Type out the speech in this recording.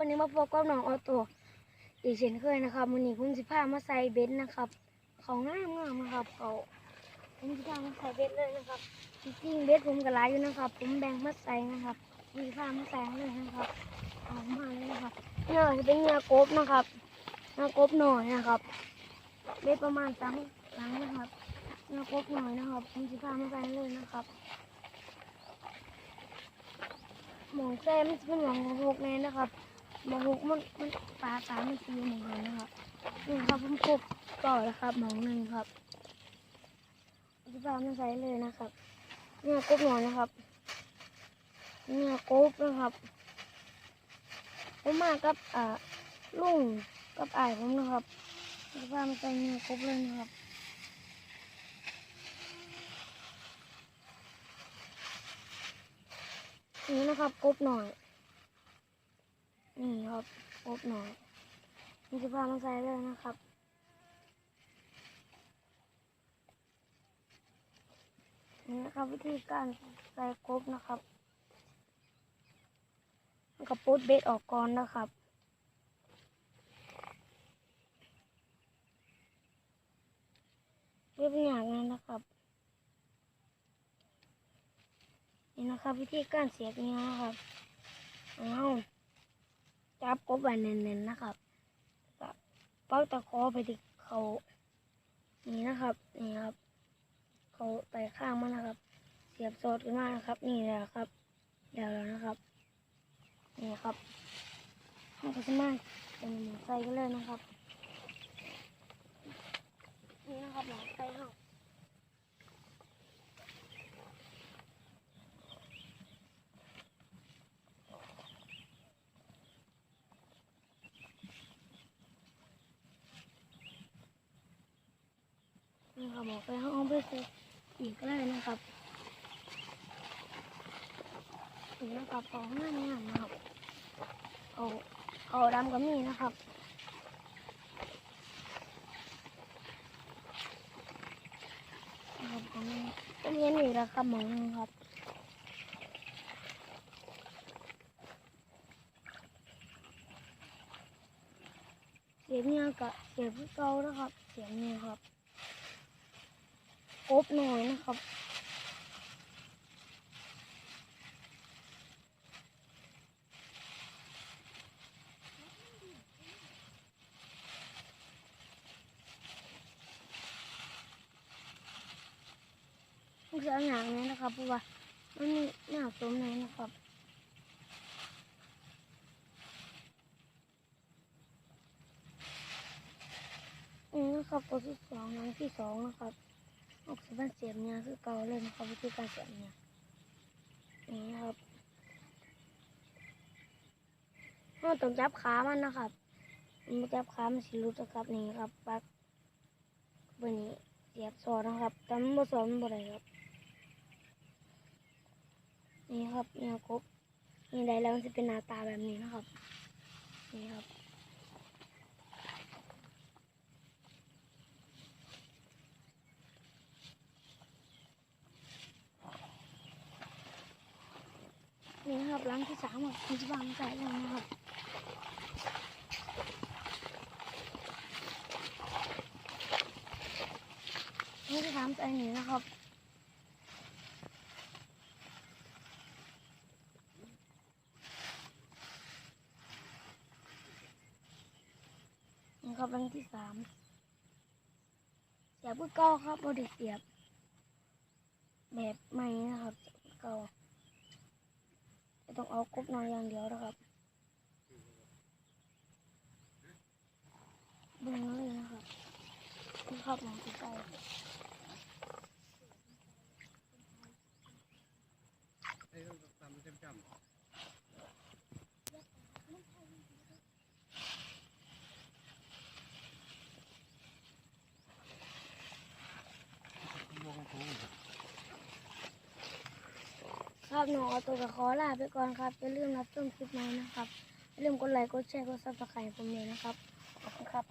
วันนี้มาพบกับน้องออโต้อีกเช่นเคยนะครับวันนี้ผมสิพามาใส่เบนนะครับ เขาง่ายมากนะครับเขาผมสิพามาใส่เบนเลยนะครับจริงๆเบนผมก็หลายอยู่นะครับ ผมแบ่งมาใส่นะครับมสิพามาใส่เลยนะครับเอามาเลยนะครับเนี่ยจะเป็นเนื้อกบนะครับเนื้อกบหน่อยนะครับเบนประมาณสามหลังนะครับเนื้อกบหน่อยนะครับผมสิพามาใส่เลยนะครับหมองแซมันจะเป็นหมองของหกแน่นะครับ มองหกมันมันปลาปลามันตีหมองเลยนะครับนี่ครับผมครบต่อแล้วครับมองหนึ่งครับอธิบายมันใส่เลยนะครับเนี่ยกบหน่อยนะครับเนี่ยกบนะครับผมมากับอ่าลุงกับอ้ายผมนะครับอธิบายมันใส่เนี่ยกบเลยนะครับนี่นะครับกบหน่อย นี่ครับกบหน่อยนี่จะพมาใส่เลยนะครับนี่นะครับวิธีการใส่กบนะครับแล้วก็ปุดเบ็ดออกก่อนนะครับเรียบอย่างนั้นนะครับนี่นะครับวิธีการเสียบเนี้ยนะครับเอา จับกบไว้เน้นๆนะครับแล้วก็เป้าตะขอไปที่เขานี่นะครับ นี่ครับ เขาไต่ข้างมันนะครับ เสียบโซดขึ้นมานะครับ นี่แหละครับเดี๋ยวแล้วนะครับ นี่ครับเขาจะมาเป็นใส่กันเลยนะครับ นี่นะครับหมูไส้เฮา นี่ครับหมอไปห้องไปซื้ออีกเลยนะครับนี่นะครับของงามงามๆนะครับเอาเอาดำก็มีนะครับนะครับของต้มเย็นอีกแล้วครับหมองครับเสียงเนี่ยกับเสียงเก่านะครับ เสียงเนี่ยครับ กบหน่อยนะครับต้องใช้หนังนี้นะครับเพราะว่ามันมีหนักสมเลยนะครับนี่นะครับตัวที่สองหนังที่สองนะครับ ออกสิบันเสียบเนี่ยคือเกาเลยนะครับวิธีการเสียบเนี่ยนี่ครับเราต้องจับขามันนะครับมันจับขามันสิรุดนะครับนี่ครับปักบนนี้เสียบซอนะครับแต่มันบ่ซอนบ่ได้ครับ นี่ครับเนี่ยครบนี่ได้แล้วมันจะเป็นหน้าตาแบบนี้นะครับ นี่ครับ นะครับหลังที่สามอะมีวางใส่แล้วนะครับหลังที่สามใส่นี่นะครับนี่ครับหลังที่สามเสียบเก้าครับโบไดิเสียบ แบบใหม่นะครับเก่า ต้องเอากบนอนอย่างเดียวนะครับบึงเลยนะครับที่ครับหนังสีไก่ ครับหนูเอาตัวกับขอลาไปก่อนครับอย่าลืมรับชมคลิปใหม่นะครับอย่าลืมกดไลค์กดแชร์กดซับสไครต์ผมเลยนะครับขอบคุณครับ